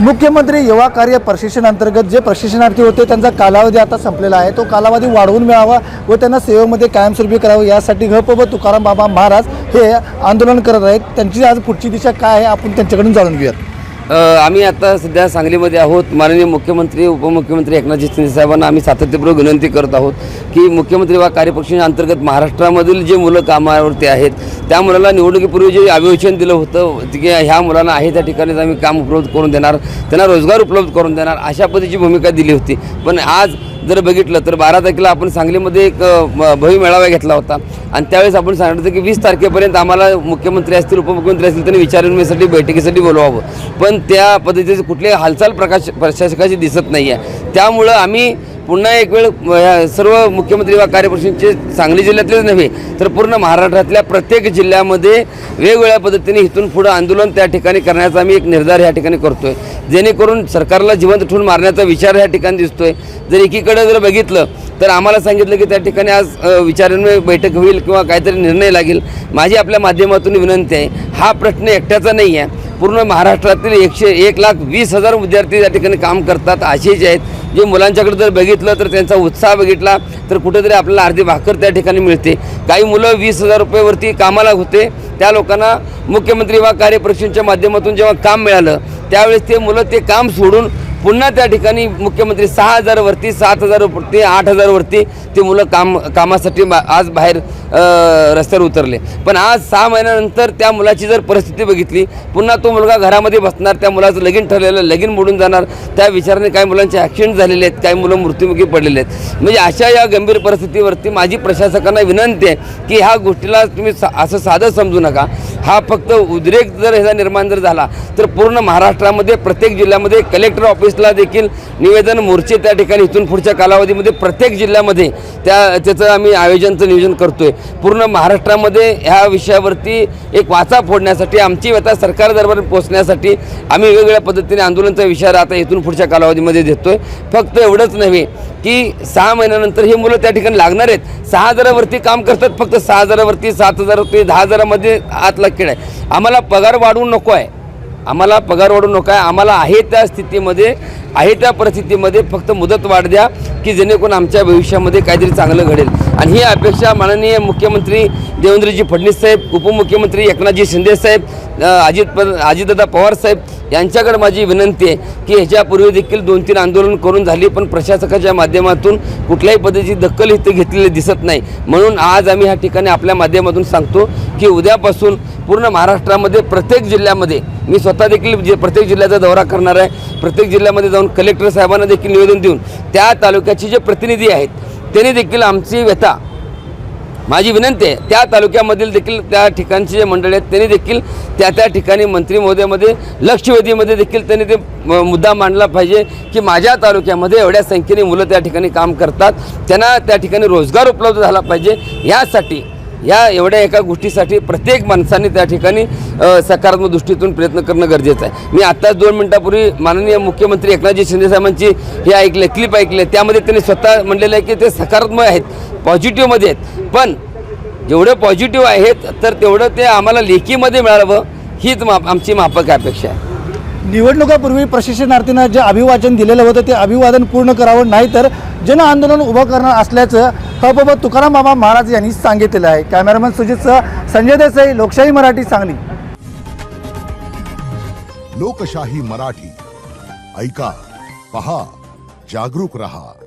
मुख्यमंत्री युवा कार्य प्रशिक्षण अंतर्गत जे प्रशिक्षणार्थी होते त्यांचा कालावधी आता संपलेला आहे. तो कालावधी वाढवून मिळावा व त्यांना सेवेमध्ये कायमस्वरूपी करावं यासाठी गप व तुकाराम बाबा महाराज हे आंदोलन करत आहेत. त्यांची आज पुढची दिशा काय आहे आपण त्यांच्याकडून जाणून घेऊयात. आम्ही आता सध्या सांगलीमध्ये आहोत. माननीय मुख्यमंत्री उपमुख्यमंत्री एकनाथजी शिंदे साहेबांना आम्ही सातत्यपूर्वक विनंती करत आहोत की मुख्यमंत्री वा कार्यपक्षाच्या अंतर्गत महाराष्ट्रामधील जे मुलं कामावरती आहेत त्या मुलाला निवडणुकीपूर्वी जे अभिवेचन दिलं होतं की ह्या मुलांना आहे त्या ठिकाणीच आम्ही काम उपलब्ध करून देणार त्यांना रोजगार उपलब्ध करून देणार अशा पद्धतीची भूमिका दिली होती. पण आज जर बघितलं तर बारा तारखेला आपण सांगलीमध्ये एक भव्य मेळावा घेतला होता. आणि त्यावेळेस आपण सांगितलं होतं की वीस तारखेपर्यंत आम्हाला मुख्यमंत्री असतील उपमुख्यमंत्री असतील त्यांनी विचारविनिमयासाठी बैठकीसाठी बोलवावं पण त्या पद्धतीची कुठली हालचाल प्रकाश प्रशासकाची दिसत नाही आहे त्यामुळं आम्ही पुन्हा एक वेळ सर्व मुख्यमंत्री वा कार्यपरिषदेचे सांगली जिल्ह्यातलेच नव्हे तर पूर्ण महाराष्ट्रातल्या प्रत्येक जिल्ह्यामध्ये वेगवेगळ्या पद्धतीने इथून पुढं आंदोलन त्या ठिकाणी करण्याचा आम्ही एक निर्धार ह्या ठिकाणी करतोय. जेणेकरून सरकारला जिवंत ठेवून मारण्याचा विचार ह्या ठिकाणी दिसतोय. जर एकीकडे जर बघितलं तर आम्हाला सांगितलं की त्या ठिकाणी आज विचारांमुळे बैठक होईल किंवा काहीतरी निर्णय लागेल. माझी आपल्या माध्यमातून विनंती आहे हा प्रश्न एकट्याचा नाही आहे पूर्ण महाराष्ट्रातील एकशे एक लाख वीस हजार विद्यार्थी या ठिकाणी काम करतात असे जे आहेत. जे मुलांच्याकडे जर बघितलं तर त्यांचा उत्साह बघितला तर कुठेतरी आपल्याला अर्धी भाकर त्या ठिकाणी मिळते. काही मुलं वीस हजार रुपयेवरती कामाला होते. त्या लोकांना मुख्यमंत्री वा कार्यपरीक्षेच्या माध्यमातून जेव्हा काम मिळालं त्यावेळेस ते मुलं ते काम सोडून पुन्हा त्या ठिकाणी मुख्यमंत्री सहा हजारवरती सात हजारवरती आठ हजारवरती ते मुलं काम कामासाठी बा- आज बाहेर रस्त्यावर उतरले. पण आज सहा महिन्यानंतर त्या मुलाची जर परिस्थिती बघितली पुन्हा तो मुलगा घरामध्ये बसणार त्या मुलाचं लगीन ठरलेलं लगीन मोडून जाणार त्या विचाराने काही मुलांचे ॲक्सिडेंट झालेले आहेत काही मुलं मृत्युमुखी पडलेले आहेत. म्हणजे अशा या गंभीर परिस्थितीवरती माझी प्रशासकांना विनंती आहे की ह्या गोष्टीला तुम्ही सा असं साधं समजू नका. हा फक्त उद्रेक जर ह्याचा निर्माण जर झाला तर पूर्ण महाराष्ट्रामध्ये प्रत्येक जिल्ह्यामध्ये कलेक्टर ऑफिसला देखील निवेदन मोर्चे त्या ठिकाणी इथून पुढच्या कालावधीमध्ये प्रत्येक जिल्ह्यामध्ये त्या त्याचं आम्ही आयोजनचं नियोजन करतो आहे पूर्ण महाराष्ट्रामध्ये ह्या विषयावरती एक वाचा फोडण्यासाठी आमची व्यथा सरकार दरबार पोहोचण्यासाठी आम्ही वेगवेगळ्या पद्धतीने आंदोलनचा विचार आता इथून पुढच्या कालावधीमध्ये देतो आहे फक्त एवढंच नव्हे की सहा महिन्यानंतर ही मुलं त्या ठिकाणी लागणार आहेत. सहा हजारावरती काम करतात फक्त सहा हजारावरती सात हजारावरती दहा हजारामध्ये आतला खेळ आहे. आम्हाला पगार वाढवू नको आहे आम्हाला पगार वाढू नको आहे आम्हाला आहे त्या स्थितीमध्ये आहे त्या परिस्थितीमध्ये फक्त मुदत वाढ द्या की जेणेकरून आमच्या भविष्यामध्ये काहीतरी चांगलं घडेल. आणि ही अपेक्षा माननीय मुख्यमंत्री देवेंद्रजी फडणवीस साहेब उपमुख्यमंत्री एकनाथजी शिंदे साहेब अजित प अजितदादा पवार साहेब यांच्याकडे माझी विनंती आहे की ह्याच्यापूर्वी देखील दोन तीन आंदोलन करून झाली पण प्रशासकाच्या माध्यमातून कुठल्याही पद्धतीची दखल इथे घेतलेली दिसत नाही. म्हणून आज आम्ही ह्या ठिकाणी आपल्या माध्यमातून सांगतो की उद्यापासून पूर्ण महाराष्ट्रामध्ये प्रत्येक जिल्ह्यामध्ये मी स्वतः देखील जे प्रत्येक जिल्ह्याचा दौरा करणार आहे प्रत्येक जिल्ह्यामध्ये जाऊन कलेक्टर साहेबांना देखील निवेदन देऊन त्या तालुक्याचे जे प्रतिनिधी आहेत त्यांनी देखील आमची व्यथा माझी विनंती आहे त्या तालुक्यामधील देखील त्या ठिकाणची जे मंडळी आहेत त्यांनी देखील त्या त्या ठिकाणी मंत्री महोदयामध्ये लक्षवेधीमध्ये देखील त्यांनी ते मुद्दा मांडला पाहिजे की माझ्या तालुक्यामध्ये एवढ्या संख्येने मुलं त्या ठिकाणी काम करतात त्यांना त्या ठिकाणी रोजगार उपलब्ध झाला पाहिजे यासाठी या एवढ्या एका गोष्टीसाठी प्रत्येक माणसाने त्या ठिकाणी सकारात्मक दृष्टीतून प्रयत्न करणं गरजेचं आहे. मी आत्ताच दोन मिनिटापूर्वी माननीय मुख्यमंत्री एकनाथजी शिंदेसाहेबांची हे ऐकले क्लिप ऐकले त्यामध्ये त्यांनी स्वतः म्हणलेलं आहे की ते सकारात्मक आहेत पॉझिटिव्हमध्ये आहेत. पण जेवढे पॉझिटिव्ह आहेत तर तेवढं ते आम्हाला लेखीमध्ये मिळावं हीच माप आमची माफक अपेक्षा आहे. निवडणुकापूर्वी प्रशिक्षणार्थींना जे अभिवाचन दिलेलं होतं ते अभिवादन पूर्ण करावं नाही तर जन आंदोलन उभं करणार असल्याचं हो, हबाबत तुकाराम बाबा महाराज यांनी सांगितलेलं आहे. कॅमेरामॅन सुजितसह संजय देसाई लोकशाही मराठी सांगली. लोकशाही मराठी. ऐका पहा जागरूक रहा.